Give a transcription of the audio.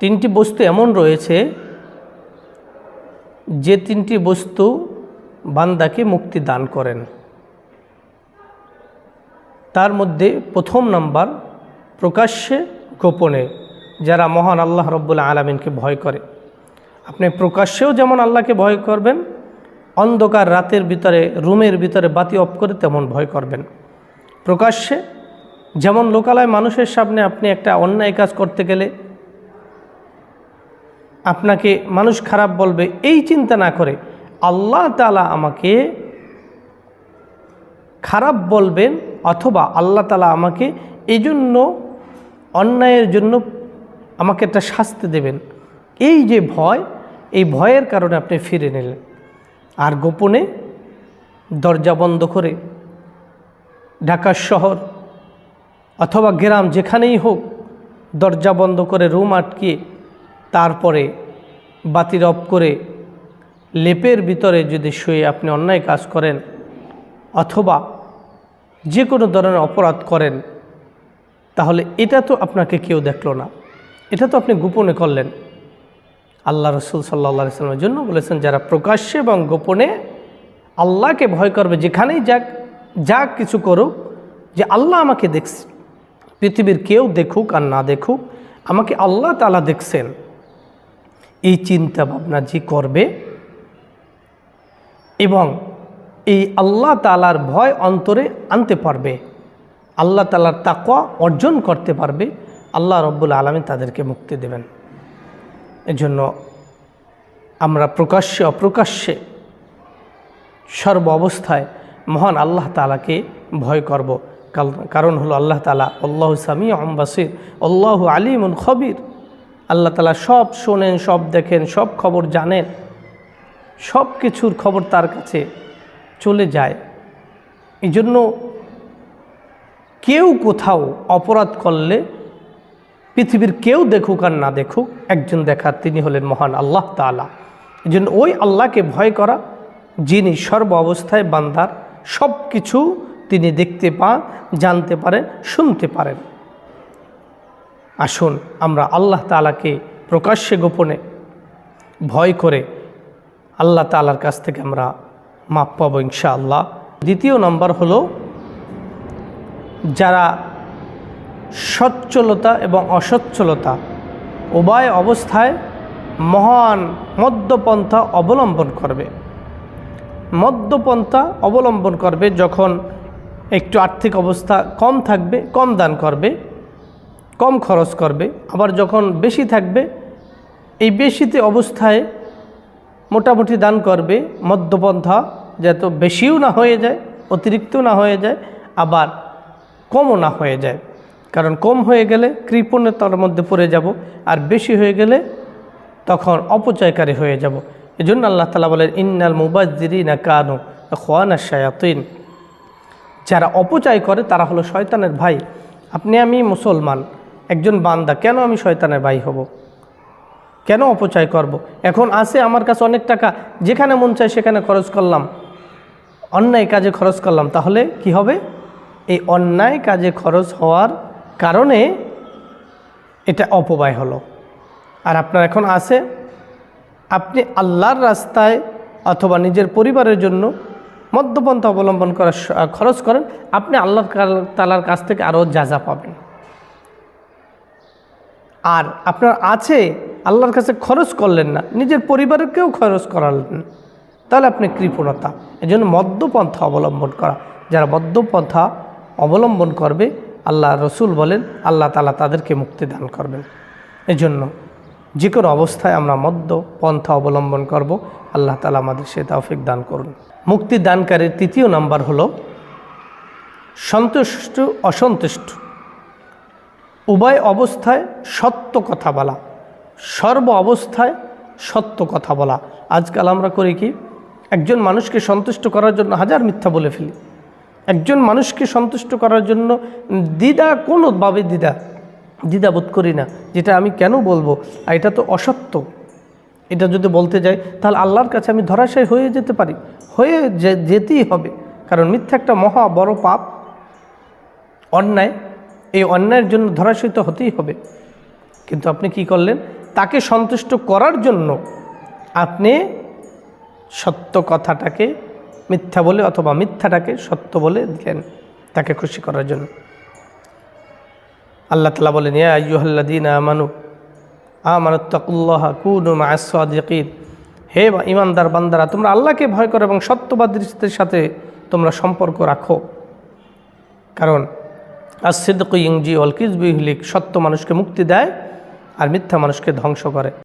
তিনটি বস্তু এমন রয়েছে যে তিনটি বস্তু বান্দাকে মুক্তি দান করেন। তার মধ্যে প্রথম নাম্বার প্রকাশ্যে, গোপনে, যারা মহান আল্লাহ রব্বুল আলমিনকে ভয় করে। আপনি প্রকাশ্যেও যেমন আল্লাহকে ভয় করবেন, অন্ধকার রাতের ভিতরে, রুমের ভিতরে বাতি অফ করে তেমন ভয় করবেন। প্রকাশ্যে, যেমন লোকালয় মানুষের সামনে আপনি একটা অন্যায় কাজ করতে গেলে আপনাকে মানুষ খারাপ বলবে, এই চিন্তা না করে। আল্লাহ তালা আমাকে খারাপ বলবেন অথবা আল্লাহ তালা আমাকে এই জন্য অন্যায়ের জন্য আমাকে একটা শাস্তি দেবেন। এই যে ভয়, এই ভয়ের কারণে আপনি ফিরে নিলেন। আর গোপনে দরজা বন্ধ করে ঢাকা শহর অথবা গ্রাম যেখানেই হোক দরজা বন্ধ করে রুম আটকিয়ে তারপরে বাতির অফ করে লেপের ভিতরে যদি শুয়ে আপনি অন্যায় কাজ করেন অথবা যে কোনো ধরনের অপরাধ করেন, তাহলে এটা তো আপনাকে কেউ দেখল না। এটা তো আপনি গোপনে করলেন। আল্লাহ রসুল সাল্লা সাল্লামের জন্য বলেছেন, যারা প্রকাশ্যে এবং গোপনে আল্লাহকে ভয় করবে, যেখানেই যাক, যা কিছু করুক, যে আল্লাহ আমাকে দেখছে, পৃথিবীর কেউ দেখুক আর না দেখুক, আমাকে আল্লাহ তালা দেখছেন। এই চিন্তা ভাবনা যে করবে এবং এই আল্লাহ তালার ভয় অন্তরে আনতে পারবে। আল্লাহ তালার তাকওয়া অর্জন করতে পারবে। আল্লাহ রব্বুল আলমী তাদেরকে মুক্তি দেবেন। এজন্য আমরা প্রকাশ্যে অপ্রকাশ্যে সর্ব অবস্থায় মহান আল্লাহ তালাকে ভয় করব। কারণ হলো আল্লাহ তালা আল্লাহ সামি আম্বাসির আল্লাহ আলিমুল খবির। আল্লাহ তালা সব শোনেন, সব দেখেন, সব খবর জানেন, সব কিছুর খবর তার কাছে চলে যায়। এই জন্য কেউ কোথাও অপরাধ করলে, পৃথিবীর কেউ দেখুক আর না দেখুক, একজন দেখার তিনি হলেন মহান আল্লাহ তালা এই জন্য ওই আল্লাহকে ভয় করা, যিনি সর্ব অবস্থায় বান্দার সব কিছু তিনি দেখতে পান, জানতে পারেন, শুনতে পারেন। আসুন আমরা আল্লাহ তালাকে প্রকাশ্যে গোপনে ভয় করে আল্লাহ তালার কাছ থেকে আমরা মাপ পাবো ইনশাআল্লাহ। দ্বিতীয় নম্বর হলো যারা সচ্ছলতা এবং অসচ্ছলতা উভয় অবস্থায় মহান মদ্যপন্থা অবলম্বন করবে। মদ্যপন্থা অবলম্বন করবে যখন একটু আর্থিক অবস্থা কম থাকবে, কম দান করবে। কম খরচ করবে, আবার যখন বেশি থাকবে, এই বেশিতে অবস্থায় মোটামুটি দান করবে মধ্যপন্থা যাতে বেশিও না হয়ে যায় অতিরিক্ত না হয়ে যায়, আবার কমও না হয়ে যায়। কারণ কম হয়ে গেলে কৃপণতার মধ্যে পড়ে যাব, আর বেশি হয়ে গেলে তখন অপচয়কারী হয়ে যাব। এই জন্য আল্লাহ তালা বলেন, ইন্নাল মুবাজ্জিরি না কানু খোয়ানা শায়াতিন। যারা অপচয় করে তারা হলো শয়তানের ভাই। আপনি আমি মুসলমান একজন বান্দা, কেন আমি শয়তানের ভাই হব? কেন অপচয় করব। এখন আসে আমার কাছে অনেক টাকা, যেখানে মন চায় সেখানে খরচ করলাম। অন্যায় কাজে খরচ করলাম, তাহলে কি হবে? এই অন্যায় কাজে খরচ হওয়ার কারণে এটা অপব্যয় হলো। আর আপনার এখন আছে, আপনি আল্লাহর রাস্তায় অথবা নিজের পরিবারের জন্য মধ্যপন্থা অবলম্বন করার খরচ করেন, আপনি আল্লাহর তালার কাছ থেকে আরও যা যা পাবেন। আর আপনার আছে, আল্লাহর কাছে খরচ করলেন না, নিজের পরিবারকেও খরচ করালেন না। তাহলে আপনি কৃপণতা। এই জন্য মধ্যপন্থা অবলম্বন করা। যারা মধ্যপন্থা অবলম্বন করবে, আল্লাহ রসুল বলেন, আল্লাহ তালা তাদেরকে মুক্তি দান করবেন। এজন্য যে কোনো অবস্থায় আমরা মদ্য পন্থা অবলম্বন করব। আল্লাহ তালা আমাদের সে তাফিক দান করুন। মুক্তি দানকারীর তৃতীয় নাম্বার হলো সন্তুষ্ট, অসন্তুষ্ট। উভয় অবস্থায় সত্য কথা বলা, সর্ব অবস্থায় সত্য কথা বলা। আজকাল আমরা করি কি, একজন মানুষকে সন্তুষ্ট করার জন্য হাজার মিথ্যা বলে ফেলি। একজন মানুষকে সন্তুষ্ট করার জন্য দ্বিধা, কোনোভাবে দ্বিধা দ্বিধাবোধ করি না, যেটা আমি কেন বলব? আর এটা তো অসত্য। এটা যদি বলতে যাই, তাহলে আল্লাহর কাছে আমি ধরাশায়ী হয়ে যেতে পারি, হয়ে যেতেই হবে। কারণ মিথ্যা একটা মহা বড় পাপ, অন্যায় এই অন্যায়ের জন্য ধরাশয়িত হতেই হবে। কিন্তু আপনি কি করলেন? তাকে সন্তুষ্ট করার জন্য আপনি সত্য কথাটাকে মিথ্যা বলে অথবা মিথ্যাটাকে সত্য বলে দিলেন তাকে খুশি করার জন্য। আল্লাহ তালা বলেন, ইয়া আইয়ুহাল্লাদিন আমানু, আমানুত্তাকুল্লাহ কুনু মাসাদিকিন হে বা- ইমানদার বান্দারা, তোমরা আল্লাহকে ভয় করো এবং সত্যবাদীদের সাথে তোমরা সম্পর্ক রাখো। কারণ আসিদ্ক ইংজি অলকিজ বিহলিক সত্য মানুষকে মুক্তি দেয় আর মিথ্যা মানুষকে ধ্বংস করে।